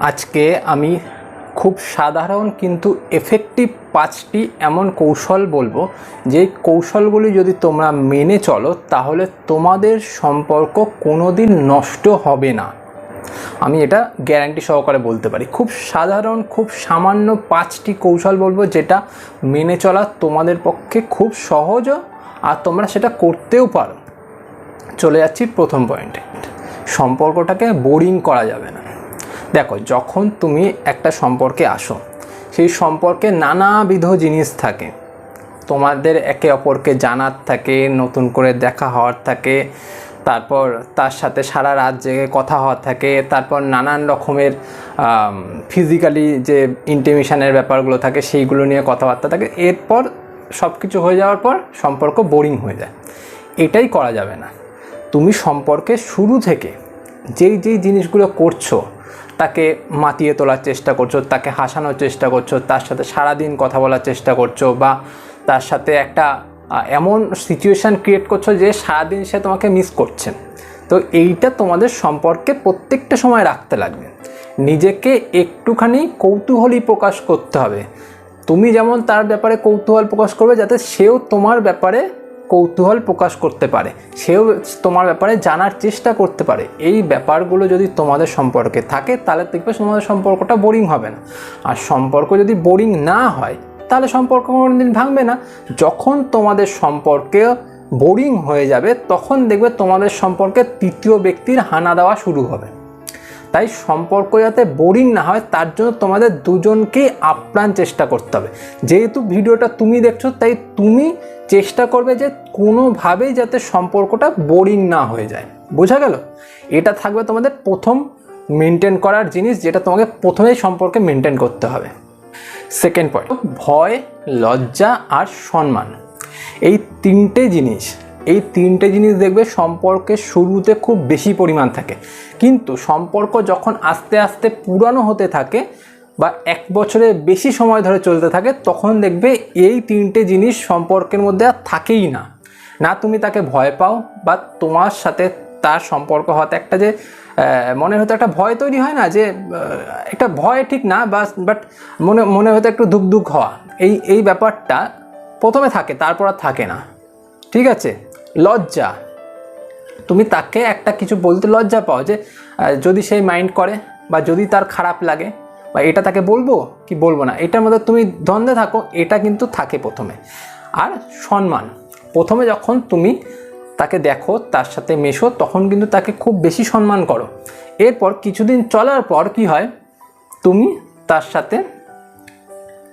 আজকে আমি খুব সাধারণ কিন্তু এফেক্টিভ পাঁচটি এমন কৌশল বলব। যে কৌশলগুলি যদি তোমরা মেনে চলো, তাহলে তোমাদের সম্পর্ক কোনো দিন নষ্ট হবে না। আমি এটা গ্যারান্টি সহকারে বলতে পারি। খুব সাধারণ, খুব সামান্য পাঁচটি কৌশল বলব যেটা মেনে চলা তোমাদের পক্ষে খুব সহজ আর তোমরা সেটা করতেও পারো। চলে যাচ্ছি প্রথম পয়েন্টে সম্পর্কটাকে বোরিং করা যাবে না। দেখো, যখন তুমি একটা সম্পর্কে আসো, সেই সম্পর্কে নানাবিধ জিনিস থাকে। তোমাদের একে অপরকে জানার থাকে, নতুন করে দেখা হওয়ার থাকে, তারপর তার সাথে সারা রাত জেগে কথা হওয়ার থাকে, তারপর নানান রকমের ফিজিক্যালি যে ইন্টিমিশনের ব্যাপারগুলো থাকে, সেইগুলো নিয়ে কথাবার্তা থাকে। এরপর সব কিছু হয়ে যাওয়ার পর সম্পর্ক বোরিং হয়ে যায়। এটাই করা যাবে না। তুমি সম্পর্কে শুরু থেকে যেই যেই জিনিসগুলো করছ তাকে মাতিয়ে তোলার চেষ্টা করছ, তাকে হাসানোর চেষ্টা করছ, তার সাথে সারাদিন কথা বলার চেষ্টা করছ বা তার সাথে একটা এমন সিচুয়েশান ক্রিয়েট করছ যে সারাদিন সে তোমাকে মিস করছে। তো এইটা তোমাদের সম্পর্কে প্রত্যেকটা সময় রাখতে লাগবে। নিজেকে একটুখানি কৌতূহলী প্রকাশ করতে হবে। তুমি যেমন তার ব্যাপারে কৌতূহল প্রকাশ করবে, যাতে সেও তোমার ব্যাপারে কৌতূহল প্রকাশ করতে পারে। সেও তোমার ব্যাপারে জানার চেষ্টা করতে পারে। এই ব্যাপারগুলো যদি তোমাদের সম্পর্কে থাকে, তাহলে দেখবে তোমাদের সম্পর্কটা বোরিং হবে না। আর সম্পর্ক যদি বোরিং না হয়, তাহলে সম্পর্ক কোনোদিন ভাঙবে না। যখন তোমাদের সম্পর্কে বোরিং হয়ে যাবে, তখন দেখবে তোমাদের সম্পর্কে তৃতীয় ব্যক্তির হানা দেওয়া শুরু হবে। তাই সম্পর্ক যাতে বোরিং না হয়, তার জন্য তোমাদের দুজনকেই আপ্রাণ চেষ্টা করতে হবে। যেহেতু ভিডিওটা তুমি দেখছ, তাই তুমি চেষ্টা করবে যে কোনোভাবেই যাতে সম্পর্কটা বোরিং না হয়ে যায়। বোঝা গেল? এটা থাকবে তোমাদের প্রথম মেনটেন করার জিনিস, যেটা তোমাকে প্রথমেই সম্পর্কে মেনটেন করতে হবে। সেকেন্ড পয়েন্ট ভয়, লজ্জা আর সম্মান। এই তিনটে জিনিস এই তিনটে জিনিস দেখবে সম্পর্কের শুরুতে খুব বেশি পরিমাণ থাকে। কিন্তু সম্পর্ক যখন আস্তে আস্তে পুরানো হতে থাকে বা এক বছরের বেশি সময় ধরে চলতে থাকে, তখন দেখবে এই তিনটে জিনিস সম্পর্কের মধ্যে আর থাকেই না। না তুমি তাকে ভয় পাও বা তোমার সাথে তার সম্পর্ক হতে একটা যে মনে হয়তো একটা ভয় তৈরি হয় না যে একটা ভয় ঠিক না, বাস, বাট মনে মনে হয়তো একটু দুঃখ দুঃখ হওয়া। এই এই ব্যাপারটা প্রথমে থাকে, তারপর আর থাকে না। ঠিক আছে? লজ্জা। তুমি তাকে একটা কিছু বলতে লজ্জা পাও যে যদি সেই মাইন্ড করে বা যদি তার খারাপ লাগে বা এটা তাকে বলব কি বলব না, এটার মধ্যে তুমি দ্বন্দ্বে থাকো, এটা কিন্তু থাকে প্রথমে। আর সম্মান, প্রথমে যখন তুমি তাকে দেখো, তার সাথে মেশো, তখন কিন্তু তাকে খুব বেশি সম্মান করো। এরপর কিছুদিন চলার পর কি হয়, তুমি তার সাথে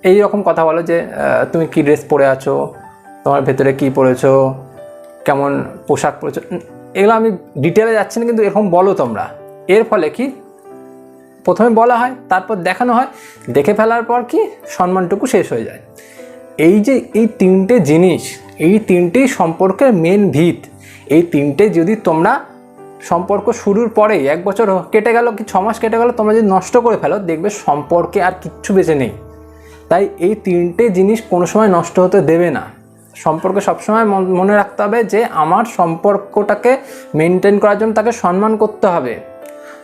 এই রকম কথা বলো যে তুমি কি ড্রেস পরে আছো, তোমার ভেতরে কি পরেছো কেমন পোশাক পরেছো? এগুলো আমি ডিটেলে যাচ্ছি না, কিন্তু এরকম বলো তোমরা। এর ফলে কি? প্রথমে বলা হয়, তারপর দেখানো হয়, দেখে ফেলার পর কি? সম্মানটুকু শেষ হয়ে যায়। এই যে, এই তিনটে জিনিস, এই তিনটেই সম্পর্কের মেন ভিত। এই তিনটে যদি তোমরা সম্পর্ক শুরুর পরেই, এক বছর কেটে গেল কি, ছ মাস কেটে গেল, তোমরা যদি নষ্ট করে ফেলো, দেখবে সম্পর্কে আর কিচ্ছু বেঁচে নেই। তাই এই তিনটে জিনিস কোনো সময় নষ্ট হতে দেবে না। সম্পর্কে সবসময় মন- রাখতে হবে যে আমার সম্পর্কটাকে মেনটেন করার জন্য তাকে সম্মান করতে হবে।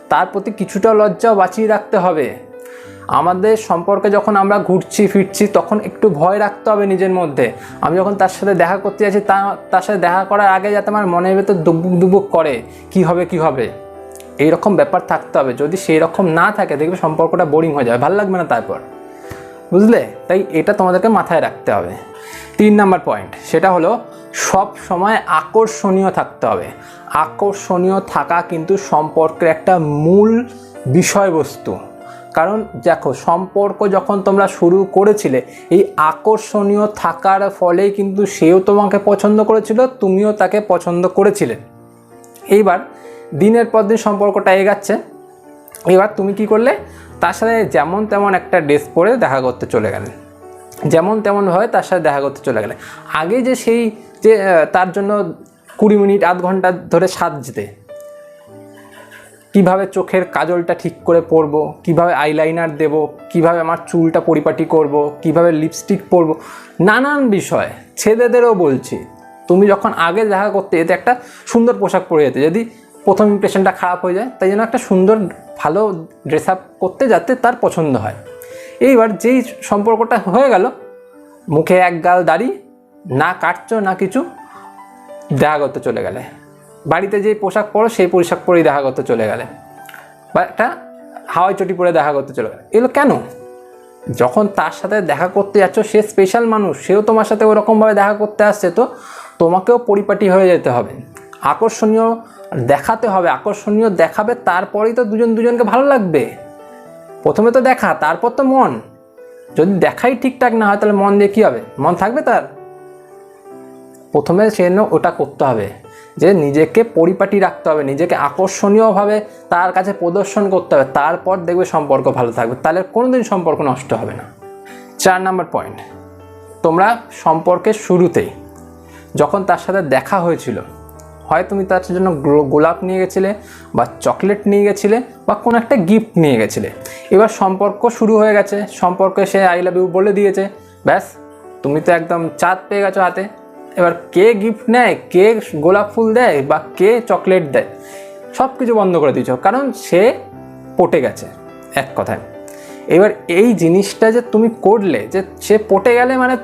তার প্রতি কিছুটা লজ্জাও বাঁচিয়ে রাখতে হবে। আমাদের সম্পর্কে যখন আমরা ঘুরছি, ফিরছি, তখন একটু ভয় রাখতে হবে নিজের মধ্যে। আমি যখন তার সাথে দেখা করতে যাচ্ছি, তা, তার সাথে দেখা করার আগে যাতে আমার মনের ভেতর দুবুক দুবুক করে কি হবে কি হবে। এইরকম ব্যাপার থাকতে হবে। যদি সেই রকম না থাকে, দেখবে সম্পর্কটা বোরিং হয়ে যাবে। ভালো লাগবে না তারপর। বুঝলে? তাই এটা তোমাদেরকে মাথায় রাখতে হবে। তিন নাম্বার পয়েন্ট সেটা হলো সব সময় আকর্ষণীয় থাকতে হবে। আকর্ষণীয় থাকা কিন্তু সম্পর্কের একটা মূল বিষয়বস্তু। কারণ দেখো, সম্পর্ক যখন তোমরা শুরু করেছিলে, এই আকর্ষণীয় থাকার ফলেই কিন্তু সেও তোমাকে পছন্দ করেছিল, তুমিও তাকে পছন্দ করেছিলে। এইবার দিনের পর দিন সম্পর্কটা এগাচ্ছে। এবার তুমি কি করলে? তার সাথে যেমন তেমন একটা ড্রেস পরে দেখা করতে চলে গেলেন। যেমন তেমনভাবে তার সাথে দেখা করতে চলে গেলে আগে যে সেই, যে তার জন্য কুড়ি মিনিট, আধ ঘণ্টা ধরে সাজতে কীভাবে চোখের কাজলটা ঠিক করে পরবো, কীভাবে আইলাইনার দেব, কীভাবে আমার চুলটা পরিপাটি করব, কীভাবে লিপস্টিক পরব, নানান বিষয় ছেলেদেরও বলছি, তুমি যখন আগে দেখা করতে এতে একটা সুন্দর পোশাক পরে যেতে। যদি প্রথম ইমপ্রেশনটা খারাপ হয়ে যায়, তাই জন্য একটা সুন্দর ভালো ড্রেস আপ করতে যাতে তার পছন্দ হয়। এইবার যেই সম্পর্কটা হয়ে গেল, মুখে এক গাল দাড়ি, না কাটছো, না কিছু, দেখা করতে চলে গেলে। বাড়িতে যেই পোশাক পরো, সেই পোশাক পরেই দেখা করতে চলে গেলে। বা একটা হাওয়াই চটি পরে দেখা করতে চলে গেলে। এগুলো কেন? যখন তার সাথে দেখা করতে যাচ্ছ, সে স্পেশাল মানুষ, সেও তোমার সাথে ওরকমভাবে দেখা করতে আসছে, তো তোমাকেও পরিপাটি হয়ে যেতে হবে। আকর্ষণীয় দেখাতে হবে, আকর্ষণীয় দেখাবে, তারপরেই তো দুজন দুজনকে ভালো লাগবে। প্রথমে তো দেখা, তারপর তো মন। যদি দেখাই ঠিকঠাক না হয়, তাহলে মন দিয়ে কী হবে? মন থাকবে তার? প্রথমে সেজন্য ওটা করতে হবে, যে নিজেকে পরিপাটি রাখতে হবে, নিজেকে আকর্ষণীয়ভাবে তার কাছে প্রদর্শন করতে হবে, তারপর দেখবে সম্পর্ক ভালো থাকবে। তাহলে কোনোদিন সম্পর্ক নষ্ট হবে না। চার নাম্বার পয়েন্ট তোমরা সম্পর্কের শুরুতেই, যখন তার সাথে দেখা হয়েছিল হয় তুমি তার জন্য গোলাপ নিয়ে গেছিলে বা চকলেট নিয়ে গেছিলে বা কোনো একটা গিফট নিয়ে গেছিলে। এবার সম্পর্ক শুরু হয়ে গেছে। সম্পর্কে সে আই লাভ ইউ বলে দিয়েছে। ব্যাস, তুমি তো একদম চাঁদ পেয়ে গেছো হাতে। এবার কে গিফট নেয়, কে গোলাপ ফুল দেয় বা কে চকলেট দেয় সব কিছু বন্ধ করে দিয়েছ। কারণ সে পটে গেছে, এক কথায়। এবার এই জিনিসটা যে তুমি করলে, যে সে পটে গেলে মানে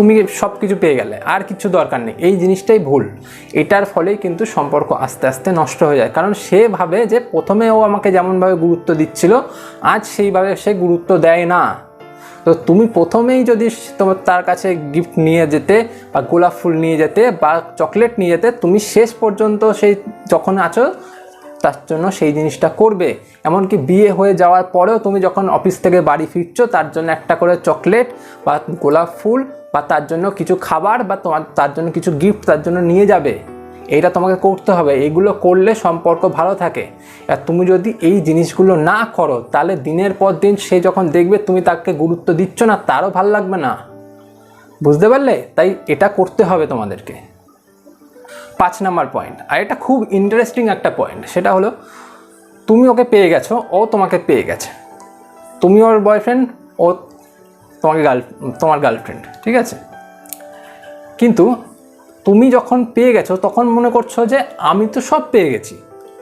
তুমি সব কিছু পেয়ে গেলে, আর কিছু দরকার নেই। এই জিনিসটাই ভুল। এটার ফলেই কিন্তু সম্পর্ক আস্তে আস্তে নষ্ট হয়ে যায়। কারণ সে ভাবে যে প্রথমে ও আমাকে যেমনভাবে গুরুত্ব দিচ্ছিল, আজ সেইভাবে সে গুরুত্ব দেয় না। তো তুমি প্রথমেই যদি তোমার, তার কাছে গিফট নিয়ে যেতে বা গোলাপ ফুল নিয়ে যেতে বা চকলেট নিয়ে যেতে, তুমি শেষ পর্যন্ত সেই যখন আছো, তার জন্য সেই জিনিসটা করবে। এমনকি বিয়ে হয়ে যাওয়ার পরেও তুমি যখন অফিস থেকে বাড়ি ফিরছো, তার জন্য একটা করে চকলেট বা গোলাপ ফুল বা তার জন্য কিছু খাবার বা তোমার, তার জন্য কিছু গিফট তার জন্য নিয়ে যাবে, এইটা তোমাকে করতে হবে। এইগুলো করলে সম্পর্ক ভালো থাকে। আর তুমি যদি এই জিনিসগুলো না করো, তাহলে দিনের পর দিন সে যখন দেখবে তুমি তাকে গুরুত্ব দিচ্ছ না, তারও ভালো লাগবে না। বুঝতে পারলে? তাই এটা করতে হবে তোমাদেরকে। পাঁচ নাম্বার পয়েন্ট আর এটা খুব ইন্টারেস্টিং একটা পয়েন্ট সেটা হলো, তুমি ওকে পেয়ে গেছো, ও তোমাকে পেয়ে গেছে। তুমি ওর বয়ফ্রেন্ড ও তোমাকে গার্ল তোমার গার্লফ্রেন্ড ঠিক আছে? কিন্তু তুমি যখন পেয়ে গেছো, তখন মনে করছ যে আমি তো সব পেয়ে গেছি।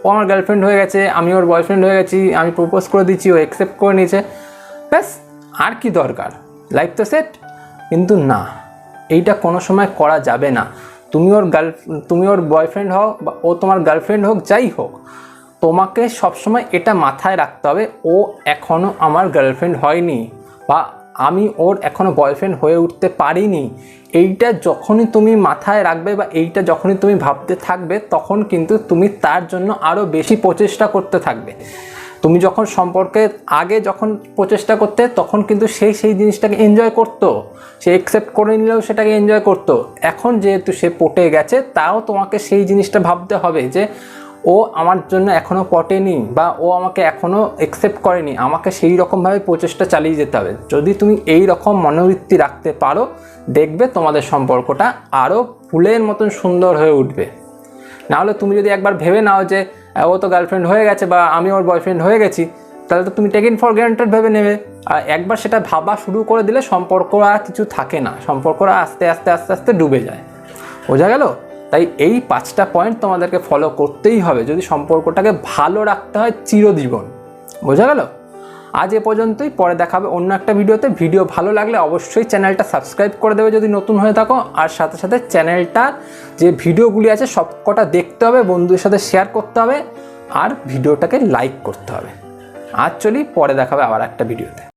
ও আমার গার্লফ্রেন্ড হয়ে গেছে, আমি ওর বয়ফ্রেন্ড হয়ে গেছি, আমি প্রপোজ করে দিচ্ছি ও অ্যাকসেপ্ট করে নিয়েছে। ব্যাস, আর কি দরকার? লাইফ তো সেট কিন্তু না, এইটা কোনো সময় করা যাবে না। তুমি ওর গার্ল তুমি ওর বয়ফ্রেন্ড হও বা ও তোমার গার্লফ্রেন্ড হোক, যাই হোক, তোমাকে সবসময় এটা মাথায় রাখতে হবে, ও এখনও আমার গার্লফ্রেন্ড হয়নি বা আমি ওর এখনও বয়ফ্রেন্ড হয়ে উঠতে পারিনি। এইটা যখনই তুমি মাথায় রাখবে বা এইটা যখনই তুমি ভাবতে থাকবে, তখন কিন্তু তুমি তার জন্য আরও বেশি প্রচেষ্টা করতে থাকবে। তুমি যখন সম্পর্কে আগে যখন প্রচেষ্টা করতে, তখন কিন্তু সেই সেই জিনিসটাকে এনজয় করতো। সে একসেপ্ট করে নিলেও সেটাকে এনজয় করতো। এখন যেহেতু সে পটে গেছে, তাও তোমাকে সেই জিনিসটা ভাবতে হবে যে ও আমার জন্য এখনও পটেনি বা ও আমাকে এখনও অ্যাকসেপ্ট করেনি, আমাকে সেই রকমভাবে প্রচেষ্টা চালিয়ে যেতে হবে। যদি তুমি এই রকম মনোবৃত্তি রাখতে পারো, দেখবে তোমাদের সম্পর্কটা আরও ফুলের মতন সুন্দর হয়ে উঠবে। নাহলে তুমি যদি একবার ভেবে নাও যে, ও তো গার্লফ্রেন্ড হয়ে গেছে বা আমি ওর বয়ফ্রেন্ড হয়ে গেছি তাহলে তো তুমি টেকিং ফর গ্রান্টেড ভেবে নেবে। আর একবার সেটা ভাবা শুরু করে দিলে সম্পর্ক আর কিছু থাকে না সম্পর্করা আস্তে আস্তে আস্তে আস্তে ডুবে যায়। বোঝা গেল? তাই এই পাঁচটা পয়েন্ট তোমাদেরকে ফলো করতেই হবে। যদি সম্পর্কটাকে ভালো রাখতে হয় চিরজীবন। বোঝা গেল? আজ এ পর্যন্তই। পরে দেখাবে অন্য একটা ভিডিওতে। ভিডিও ভালো লাগলে অবশ্যই চ্যানেলটা সাবস্ক্রাইব করে দেবে যদি নতুন হয়ে থাকো। আর সাথে সাথে চ্যানেলটার যে ভিডিওগুলি আছে সব কটা দেখতে হবে, বন্ধুদের সাথে শেয়ার করতে হবে, আর ভিডিওটাকে লাইক করতে হবে। আজ চলি, পরে দেখাবে আবার একটা ভিডিওতে।